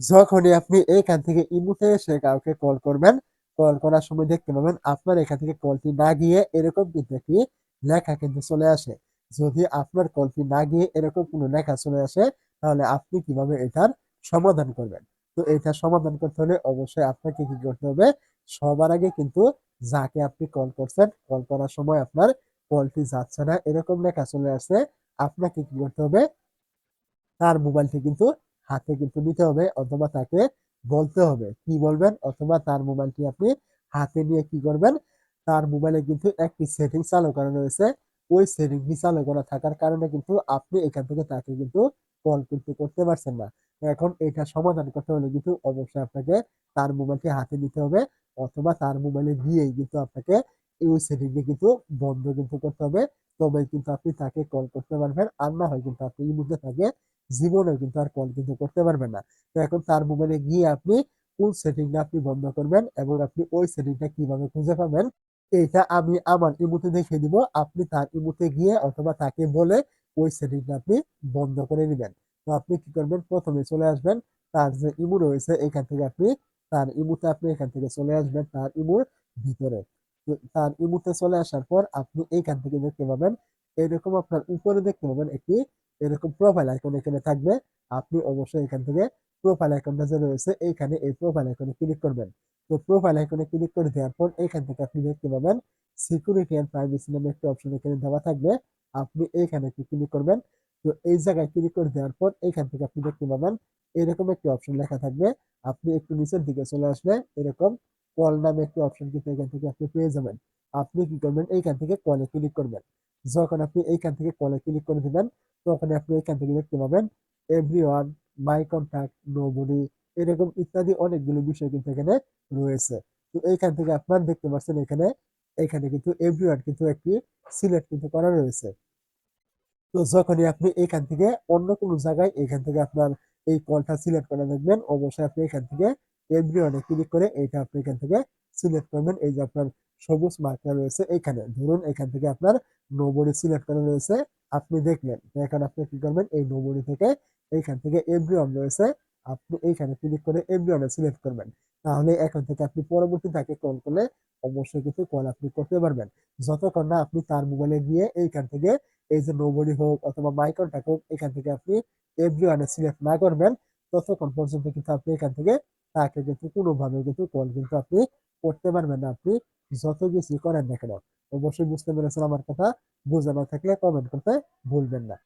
যখনই আপনি এখান থেকে ইমোতে এসে কাউকে কল করবেন, কল করার সময় দেখতে পাবেন আপনার এখান থেকে কলটি না গিয়ে এরকম কিন্তু একটি লেখা কিন্তু চলে আসে। যদি আপনার কলটি না গিয়ে এরকম কোনো লেখা চলে আসে, তাহলে আপনি কীভাবে এটার সমাধান করবেন? তো এইটার সমাধান করতে হলে অবশ্যই আপনাকে কি করতে হবে? সবার আগে কিন্তু যাকে আপনি কল করছেন, কল করার সময় আপনার কলটি যাচ্ছে না এরকম লেখা চলে আসছে, আপনাকে কি করতে হবে? তার মোবাইলটি কিন্তু হাতে কিন্তু নিতে হবে অথবা তাকে বলতে হবে। কি বলবেন? অথবা তার মোবাইলটি আপনি হাতে নিয়ে কি করবেন? তার মোবাইলে কিন্তু একটি সেটিং চালু করা রয়েছে। ওই সেটিংটি চালু করা থাকার কারণে কিন্তু আপনি এখান থেকে তাকে কিন্তু কল কিন্তু করতে পারছেন না। এখন এটা সমাধান করতে হলে কিন্তু অবশ্যই আপনাকে তার মোবাইলটি হাতে নিতে হবে অথবা তার মোবাইলে গিয়েই কিন্তু আপনাকে ওই সেটিংটি কিন্তু বন্ধ কিন্তু করতে হবে। তবেই কিন্তু আপনি তাকে কল করতে পারবেন। আর না হয় কিন্তু আপনি ইমোতে তাকে জীবনেও কিন্তু আর কল কিন্তু করতে পারবেন না। তো এখন তার মোবাইলে গিয়ে আপনি কোন সেটিংটা আপনি বন্ধ করবেন এবং আপনি ওই সেটিংটা কীভাবে খুঁজে পাবেন, এটা আমি আমার ইমোতে দেখে দিব। আপনি তার ইমোতে গিয়ে অথবা তাকে বলে ওই সেটিংটা আপনি বন্ধ করে নেবেন তো আপনি কি করবেন? প্রথমে চলে আসবেন তার যে ইমো রয়েছে এখান থেকে আপনি তার ইমোতে আপনি এখান থেকে চলে আসবেন তার ইমুর ভিতরে। তার ইমোতে চলে আসার পর আপনি এইখান থেকে দেখতে পাবেন এরকম আপনার উপরে দেখতে পাবেন একটি এরকম প্রোফাইল আইকন এখানে থাকবে। আপনি অবশ্যই এখান থেকে প্রোফাইল আইকনটা যে রয়েছে এইখানে এই প্রোফাইল আইকনে ক্লিক করবেন। তো প্রোফাইল আইকনে ক্লিক করে দেওয়ার পর এখান থেকে আপনি দেখতে পাবেন সিকিউরিটি অ্যান্ড প্রাইভেসি নামে একটি অপশন এখানে দেওয়া থাকবে। আপনি এইখানে ক্লিক করবেন। তো এই জায়গায় ক্লিক করে দেওয়ার পর এইখান থেকে আপনি দেখতে পাবেন এরকম একটি অপশন লেখা থাকবে। আপনি একটু নিচের দিকে চলে আসলে এরকম কল নামে একটি অপশন কিন্তু এখান থেকে আপনি পেয়ে যাবেন। আপনি কি করবেন? এইখান থেকে কলে ক্লিক করবেন। যখন আপনি এইখান থেকে কলে ক্লিক করে দিবেন, তখন আপনি এখান থেকে দেখতে পাবেন everyone my contact, nobody এরকম ইত্যাদি অনেকগুলো বিষয় কিন্তু এখানে রয়েছে। তো এইখান থেকে আপনার দেখতে পাচ্ছেন এখানে, এখানে কিন্তু এভরি ওয়ান কিন্তু একটি সিলেক্ট কিন্তু করা রয়েছে। তো যখনই আপনি এখান থেকে অন্য কোনো জায়গায় এখান থেকে আপনার এই কলটা সিলেক্ট করা দেখবেন, অবশ্যই আপনি এখান থেকে এভরিওয়ান এ ক্লিক করে এইটা আপনি এখান থেকে সিলেক্ট করবেন। এই যে আপনার সবুজ মার্কার রয়েছে এখানে ধরুন এখান থেকে আপনার নোবডি সিলেক্ট করা রয়েছে। আপনি দেখলেন। এখন আপনি কি করবেন? এই নোবডি থেকে এইখান থেকে এভরিওয়ান রয়েছে। আপনি এইখানে ক্লিক করে এভরিওয়ান সিলেক্ট করবেন। তাহলে এখন থেকে আপনি পরবর্তী তাকে কল করলে অবশ্যই কিন্তু কল আপনি করতে পারবেন। যতক্ষণ না আপনি তার মোবাইলে গিয়ে এইখান থেকে এই যে নোবডি হোক অথবা মাই কনট্যাক্ট হোক এখান থেকে আপনি এভরিওয়ান সিলেক্ট না করবেন, ততক্ষণ পর্যন্ত কিন্তু আপনি এখান থেকে তাকে কিন্তু কোনোভাবে কিন্তু কল কিন্তু আপনি করতে পারবেন না। আপনি যত কিছুই করেন না কেন। অবশ্যই বুঝতে পেরেছেন আমার কথা। বোঝা না থাকলে কমেন্ট করতে ভুলবেন না।